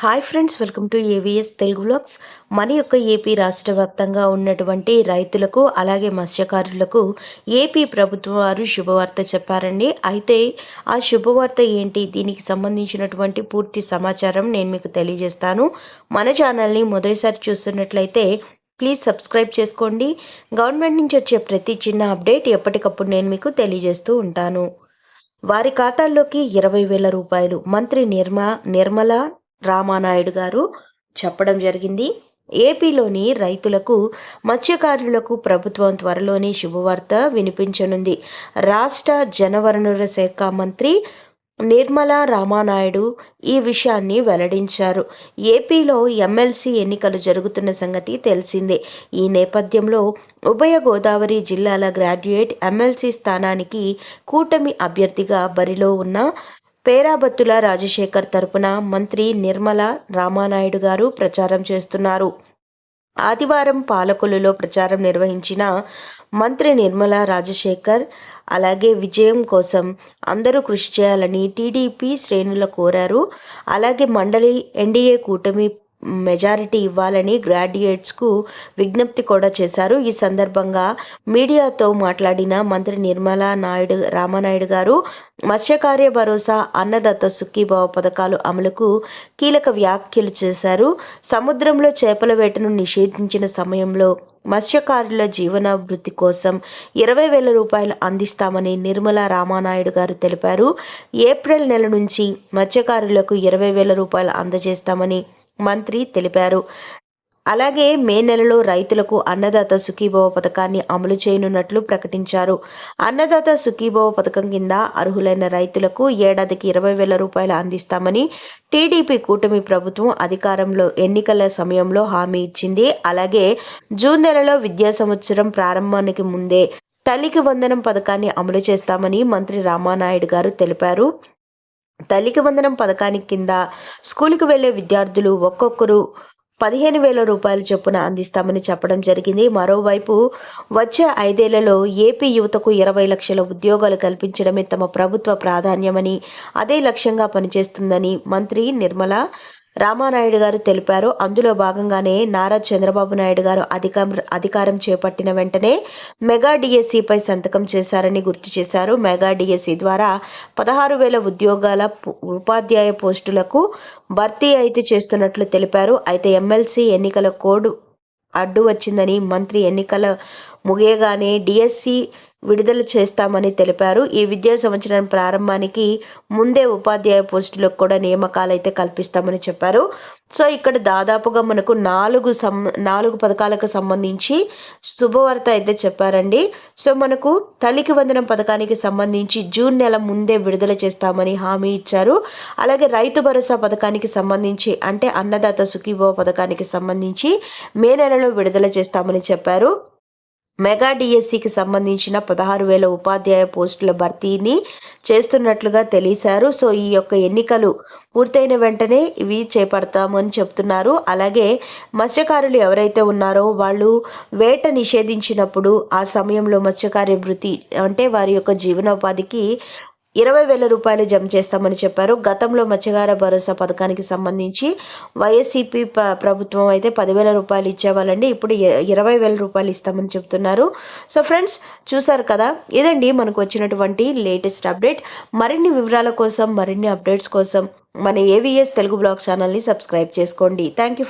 Hi friends welcome to AVS Telugu blogs. మన యొక్క AP రాష్ట్ర వ్యాప్తంగా ఉన్నటువంటి రైతులకు అలాగే మత్స్యకారులకు ఏపీ ప్రభుత్వం వారు శుభవార్త చెప్పారండి. అయితే ఆ శుభవార్త ఏంటి? దీనికి సంబంధించినటువంటి పూర్తి సమాచారం నేను మీకు తెలియజేస్తాను. మన ఛానల్ని మొదటిసారి చూస్తున్నట్లయితే ప్లీజ్ సబ్స్క్రైబ్ చేసుకోండి. గవర్నమెంట్ నుంచి వచ్చే ప్రతి చిన్న అప్డేట్ ఎప్పటికప్పుడు నేను మీకు తెలియజేస్తూ ఉంటాను. వారి ఖాతాల్లోకి ఇరవై వేల రూపాయలు. మంత్రి నిర్మ నిర్మల రామానాయుడు గారు చెప్పడం జరిగింది. ఏపీలోని రైతులకు మత్స్యకారులకు ప్రభుత్వం త్వరలోనే శుభవార్త వినిపించనుంది. రాష్ట్ర జనవనరుల శాఖ మంత్రి నిర్మలా రామానాయుడు ఈ విషయాన్ని వెల్లడించారు. ఏపీలో ఎమ్మెల్సీ ఎన్నికలు జరుగుతున్న సంగతి తెలిసిందే. ఈ నేపథ్యంలో ఉభయ గోదావరి జిల్లాల గ్రాడ్యుయేట్ ఎమ్మెల్సీ స్థానానికి కూటమి అభ్యర్థిగా బరిలో ఉన్న పేరాబత్తుల రాజశేఖర్ తరపున మంత్రి నిర్మల రామానాయుడు గారు ప్రచారం చేస్తున్నారు. ఆదివారం పాలకొల్లులో ప్రచారం నిర్వహించిన మంత్రి నిర్మల రాజశేఖర్ అలాగే విజయం కోసం అందరూ కృషి చేయాలని టీడీపీ శ్రేణుల కోరారు. అలాగే మండలి ఎన్డీఏ కూటమి మెజారిటీ ఇవ్వాలని గ్రాడ్యుయేట్స్కు విజ్ఞప్తి కూడా చేశారు. ఈ సందర్భంగా మీడియాతో మాట్లాడిన మంత్రి నిర్మలా నాయుడు రామానాయుడు గారు మత్స్యకార్య భరోసా అన్నదత్త సుఖీభావ పథకాలు అమలుకు కీలక వ్యాఖ్యలు చేశారు. సముద్రంలో చేపల వేటను నిషేధించిన సమయంలో మత్స్యకారుల జీవనాభివృద్ధి కోసం ఇరవై వేల రూపాయలు అందిస్తామని నిర్మలా రామానాయుడు గారు తెలిపారు. ఏప్రిల్ నెల నుంచి మత్స్యకారులకు ఇరవై వేల రూపాయలు అందజేస్తామని మంత్రి తెలిపారు. అలాగే మే నెలలో రైతులకు అన్నదాత సుఖీభవ పథకాన్ని అమలు చేయనున్నట్లు ప్రకటించారు. అన్నదాత సుఖీభవ పథకం కింద అర్హులైన రైతులకు ఏడాదికి ఇరవై వేల రూపాయలు అందిస్తామని టీడీపీ కూటమి ప్రభుత్వం అధికారంలో ఎన్నికల సమయంలో హామీ ఇచ్చింది. అలాగే జూన్ నెలలో విద్యా సంవత్సరం ప్రారంభానికి ముందే తల్లికి వందనం పథకాన్ని అమలు చేస్తామని మంత్రి రామానాయుడు గారు తెలిపారు. తల్లికి వందనం పథకానికి కింద స్కూలుకు వెళ్ళే విద్యార్థులు ఒక్కొక్కరు పదిహేను వేల రూపాయల చొప్పున అందిస్తామని చెప్పడం జరిగింది. మరోవైపు వచ్చే ఐదేళ్ళలో ఏపీ యువతకు ఇరవై లక్షల ఉద్యోగాలు కల్పించడమే తమ ప్రభుత్వ ప్రాధాన్యమని అదే లక్ష్యంగా పనిచేస్తుందని మంత్రి నిర్మల రామానాయుడు గారు తెలిపారు. అందులో భాగంగానే నారా చంద్రబాబు నాయుడు గారు అధికారం అధికారం చేపట్టిన వెంటనే మెగా డిఎస్సిపై సంతకం చేశారని గుర్తు చేశారు. మెగా డిఎస్సి ద్వారా పదహారు వేల ఉద్యోగాల ఉపాధ్యాయ పోస్టులకు భర్తీ అయితే చేస్తున్నట్లు తెలిపారు. అయితే ఎమ్మెల్సీ ఎన్నికల కోడ్ అడ్డు వచ్చిందని మంత్రి ఎన్నికల ముగియగానే డిఎస్సి విడుదల చేస్తామని తెలిపారు. ఈ విద్యా సంవత్సరం ప్రారంభానికి ముందే ఉపాధ్యాయ పోస్టులకు కూడా నియామకాలు అయితే కల్పిస్తామని చెప్పారు. సో ఇక్కడ దాదాపుగా మనకు నాలుగు సం నాలుగు పథకాలకు సంబంధించి శుభవార్త అయితే చెప్పారండి. సో మనకు తల్లికి వందనం పథకానికి సంబంధించి జూన్ నెల ముందే విడుదల చేస్తామని హామీ ఇచ్చారు. అలాగే రైతు భరోసా పథకానికి సంబంధించి అంటే అన్నదాత సుఖీభవ పథకానికి సంబంధించి మే నెలలో విడుదల చేస్తామని చెప్పారు. మెగా డిఎస్సికి సంబంధించిన పదహారు వేల ఉపాధ్యాయ పోస్టుల భర్తీని చేస్తున్నట్లుగా తెలిసారు సో ఈ యొక్క ఎన్నికలు పూర్తయిన వెంటనే ఇవి చేపడతామని చెప్తున్నారు. అలాగే మత్స్యకారులు ఎవరైతే ఉన్నారో వాళ్ళు వేట నిషేధించినప్పుడు ఆ సమయంలో మత్స్యకార్య వృత్తి అంటే వారి యొక్క జీవనోపాధికి ఇరవై వేల రూపాయలు జమ చేస్తామని చెప్పారు. గతంలో మత్స్యకార భరోసా పథకానికి సంబంధించి వైఎస్సిపి ప్రభుత్వం అయితే పదివేల రూపాయలు ఇచ్చేవాళ్ళండి. ఇప్పుడు ఇరవై వేల రూపాయలు ఇస్తామని చెప్తున్నారు. సో ఫ్రెండ్స్ చూసారు కదా? ఇదండి మనకు వచ్చినటువంటి లేటెస్ట్ అప్డేట్. మరిన్ని వివరాల కోసం మరిన్ని అప్డేట్స్ కోసం మన ఏవిఎస్ తెలుగు బ్లాగ్ ఛానల్ని సబ్స్క్రైబ్ చేసుకోండి. Thank you